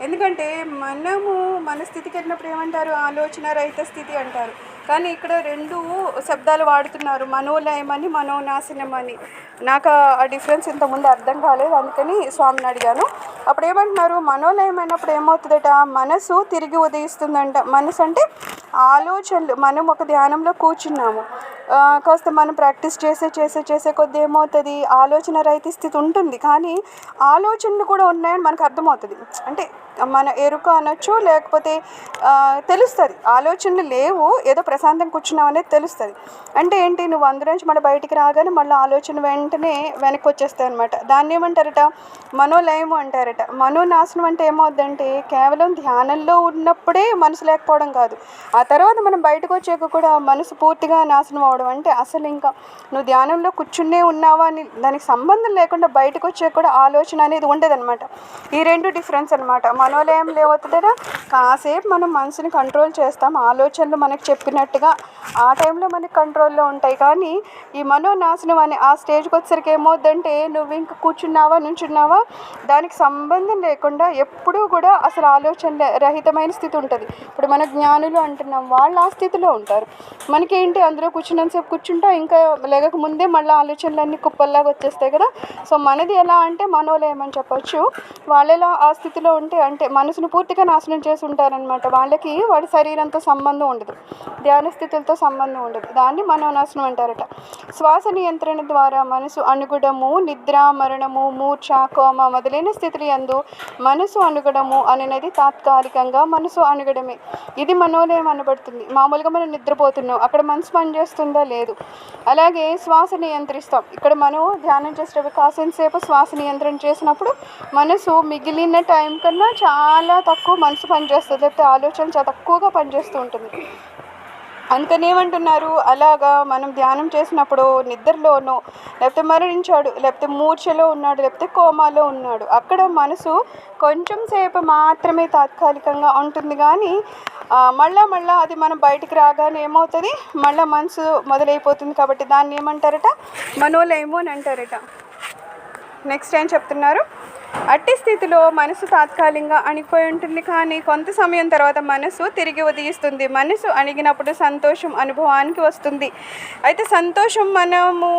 ఎందుకంటే మనము మన స్థితికి వెళ్ళినప్పుడు ఏమంటారు? ఆలోచన రహిత స్థితి అంటారు. కానీ ఇక్కడ రెండు శబ్దాలు వాడుతున్నారు. మనోలయం అని మనోనాశనం అని నాకు ఆ డిఫరెన్స్ ఇంతకుముందు అర్థం కాలేదు. అందుకని స్వామిని అడిగాను. అప్పుడు ఏమంటున్నారు? మనోలయం అయినప్పుడు ఏమవుతుందట? మనసు తిరిగి ఉదయిస్తుందంట. మనసు అంటే ఆలోచనలు. మనం ఒక ధ్యానంలో కూర్చున్నాము. కాస్త మనం ప్రాక్టీస్ చేసే చేసే చేసే కొద్ది ఏమవుతుంది ఆలోచన రైతు స్థితి ఉంటుంది. కానీ ఆలోచనలు కూడా ఉన్నాయని మనకు అర్థమవుతుంది. అంటే మన ఎరుక అనొచ్చు లేకపోతే తెలుస్తుంది. ఆలోచనలు లేవు ఏదో ప్రశాంతం కూర్చున్నాం అనేది తెలుస్తుంది. అంటే ఏంటి? నువ్వు అందులోంచి మళ్ళీ బయటికి రాగానే మళ్ళీ ఆలోచన వెంటనే వెనక్కి వచ్చేస్తాయి అనమాట దాన్ని ఏమంటారట? మనోలయము అంటారట. మనోనాశనం అంటే ఏమవుద్దంటే కేవలం ధ్యానంలో ఉన్నప్పుడే మనసు లేకపోవడం కాదు. ఆ తర్వాత మనం బయటకు వచ్చాక కూడా మనసు పూర్తిగా నాశనం అవడం అంటే అసలు ఇంకా నువ్వు ధ్యానంలో కూర్చునే ఉన్నావా అని దానికి సంబంధం లేకుండా బయటకు వచ్చే కూడా ఆలోచన అనేది ఉండదన్నమాట. ఈ రెండు డిఫరెన్స్ అనమాట మనోలయం లేవతుందా కాసేపు మనం మనసుని కంట్రోల్ చేస్తాం ఆలోచనలు మనకు చెప్పినట్టుగా ఆ టైంలో మనకి కంట్రోల్లో ఉంటాయి. కానీ ఈ మనోనాశనం అనే ఆ స్టేజ్కి వచ్చేసరికి ఏమవుద్దంటే నువ్వు ఇంక కూర్చున్నావా నుంచున్నావా? దానికి సంబంధం లేకుండా ఎప్పుడూ కూడా అసలు ఆలోచన రహితమైన స్థితి ఉంటుంది. ఇప్పుడు మన జ్ఞానులు అంటున్నాం వాళ్ళు ఆ స్థితిలో ఉంటారు. మనకేంటి అందులో కూర్చున్నంతసేపు కూర్చుంటా ఇంకా లేగక ముందే మళ్ళీ ఆలోచనలన్నీ కుప్పల్లాగా వచ్చేస్తాయి కదా. సో మనది ఎలా అంటే మనోలయం అని చెప్పొచ్చు. వాళ్ళు ఎలా ఆ స్థితిలో ఉంటే అంటే మనసును పూర్తిగా నాశనం చేసి ఉంటారనమాట వాళ్ళకి వాడి శరీరంతో సంబంధం ఉండదు. ధ్యాన స్థితులతో సంబంధం ఉండదు. దాన్ని మనోనాశనం అంటారట. శ్వాస నియంత్రణ ద్వారా మనసు అనుగుణము నిద్ర మరణము మూర్ఛ కోమ మొదలైన స్థితులు ఎందు మనసు అణుగడము అనేది తాత్కాలికంగా మనసు అణుగడమే ఇది మనోలయం అనబడుతుంది. మామూలుగా మనం నిద్రపోతున్నాం. అక్కడ మనసు పనిచేస్తుందా? లేదు. అలాగే శ్వాస నియంత్రిస్తాం. ఇక్కడ మనం ధ్యానం చేసేటప్పుడు కాసేపు సేపు శ్వాస నియంత్రణ చేసినప్పుడు మనసు మిగిలిన టైం కన్నా చాలా తక్కువ మనసు పనిచేస్తుంది. లేకపోతే ఆలోచన చాలా తక్కువగా పనిచేస్తూ ఉంటుంది. అందుకని ఏమంటున్నారు? అలాగా మనం ధ్యానం చేసినప్పుడు నిద్రలోనో లేకపోతే మరణించాడు లేకపోతే మూర్ఛలో ఉన్నాడు లేకపోతే కోమాలో ఉన్నాడు అక్కడ మనసు కొంచెం సేపు మాత్రమే తాత్కాలికంగా ఉంటుంది కానీ మళ్ళా మళ్ళా అది మనం బయటికి రాగానే ఏమవుతుంది? మళ్ళీ మనసు మొదలైపోతుంది కాబట్టి దాన్ని ఏమంటారట? మనోలయము అని అంటారట. నెక్స్ట్ ఏం చెప్తున్నారు? అట్టి స్థితిలో మనసు తాత్కాలికంగా అణిగిపోయి ఉంటుంది. కానీ కొంత సమయం తర్వాత మనసు తిరిగి ఉదయిస్తుంది. మనసు అణిగినప్పుడు సంతోషం అనుభవానికి వస్తుంది. అయితే సంతోషం మనము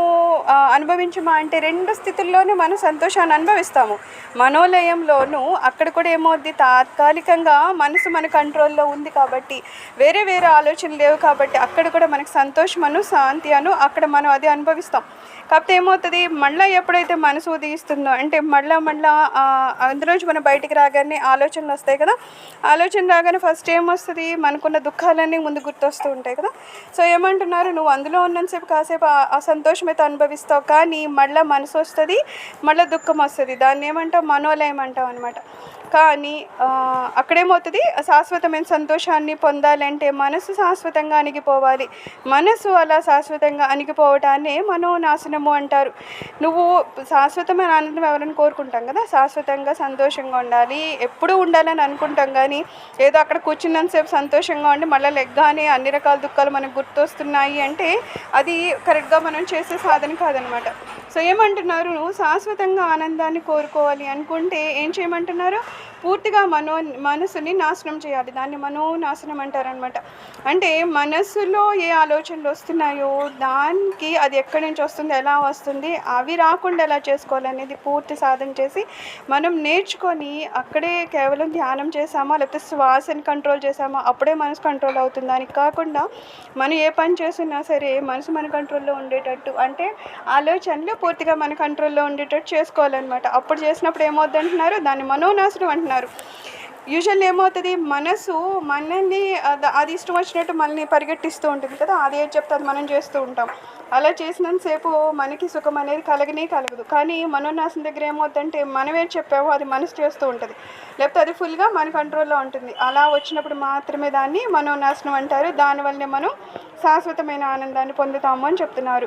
అనుభవించమా అంటే రెండు స్థితుల్లోనూ మనం సంతోషాన్ని అనుభవిస్తాము. మనోలయంలోనూ అక్కడ కూడా ఏమవుద్ది? తాత్కాలికంగా మనసు మన కంట్రోల్లో ఉంది కాబట్టి వేరే వేరే ఆలోచనలు లేవు కాబట్టి అక్కడ కూడా మనకు సంతోషం అను శాంతి అను అక్కడ మనం అది అనుభవిస్తాం. కాకపోతే ఏమవుతుంది? మళ్ళీ ఎప్పుడైతే మనసు ఉదయిస్తుందో అంటే మళ్ళీ మళ్ళీ అందులోంచి మనం బయటికి రాగానే ఆలోచనలు వస్తాయి కదా. ఆలోచన రాగానే ఫస్ట్ ఏమొస్తుంది మనకున్న దుఃఖాలన్నీ ముందు గుర్తొస్తూ ఉంటాయి కదా. సో ఏమంటున్నారు? నువ్వు అందులో ఉన్నంతసేపు కాసేపు ఆ- సంతోషం అయితే అనుభవిస్తావు కానీ మళ్ళీ మనసు వస్తుంది మళ్ళీ దుఃఖం వస్తుంది. దాన్ని ఏమంటావు? మనోలయం అంటావు అనమాట కానీ అక్కడేమవుతుంది? శాశ్వతమైన సంతోషాన్ని పొందాలంటే మనసు శాశ్వతంగా అణిగిపోవాలి. మనసు అలా శాశ్వతంగా అణిగిపోవటాన్ని మనోనాశనము అంటారు. నువ్వు శాశ్వతమైన ఆనందం ఎవరైనా కోరుకుంటాం కదా? శాశ్వతంగా సంతోషంగా ఉండాలి. ఎప్పుడూ ఉండాలని అనుకుంటాం కానీ ఏదో అక్కడ కూర్చున్నంతసేపు సంతోషంగా ఉండి మళ్ళీ లెగ్గానే అన్ని రకాల దుఃఖాలు మనకు గుర్తొస్తున్నాయి అంటే అది కరెక్ట్గా మనం చేసే సాధన కాదనమాట. సో ఏమంటున్నారు? నువ్వు శాశ్వతంగా ఆనందాన్ని కోరుకోవాలి అనుకుంటే ఏం చేయమంటున్నారు? పూర్తిగా మనో మనసుని నాశనం చేయాలి. దాన్ని మనోనాశనం అంటారనమాట అంటే మనసులో ఏ ఆలోచనలు వస్తున్నాయో దానికి అది ఎక్కడి నుంచి వస్తుంది ఎలా వస్తుంది అవి రాకుండా ఎలా చేసుకోవాలనేది పూర్తి సాధన చేసి మనం నేర్చుకొని అక్కడే కేవలం ధ్యానం చేసామా లేకపోతే శ్వాసని కంట్రోల్ చేసామా అప్పుడే మనసు కంట్రోల్ అవుతుంది. దానికి కాకుండా మనం ఏ పని చేస్తున్నా సరే మనసు మన కంట్రోల్లో ఉండేటట్టు అంటే ఆలోచనలు పూర్తిగా మన కంట్రోల్లో ఉండేటట్టు చేసుకోవాలన్నమాట. అప్పుడు చేసినప్పుడు ఏమవుద్ది అంటున్నారు? దాన్ని మనోనాశనం అంటున్నారు. యూజువల్ ఏమవుతుంది? మనసు మనల్ని అది ఇష్టం వచ్చినట్టు మనల్ని పరిగెట్టిస్తూ ఉంటుంది కదా? అది ఏది చెప్తే అది మనం చేస్తూ ఉంటాం. అలా చేసినంతసేపు మనకి సుఖం అనేది కలగనే కలగదు. కానీ మనోనాశనం దగ్గర ఏమవుతుందంటే మనం ఏం చెప్పామో అది మనసు చేస్తూ ఉంటుంది. లేకపోతే అది ఫుల్గా మన కంట్రోల్లో ఉంటుంది. అలా వచ్చినప్పుడు మాత్రమే దాన్ని మనోనాశనం అంటారు. దానివల్లనే మనం శాశ్వతమైన ఆనందాన్ని పొందుతాము అని చెప్తున్నారు.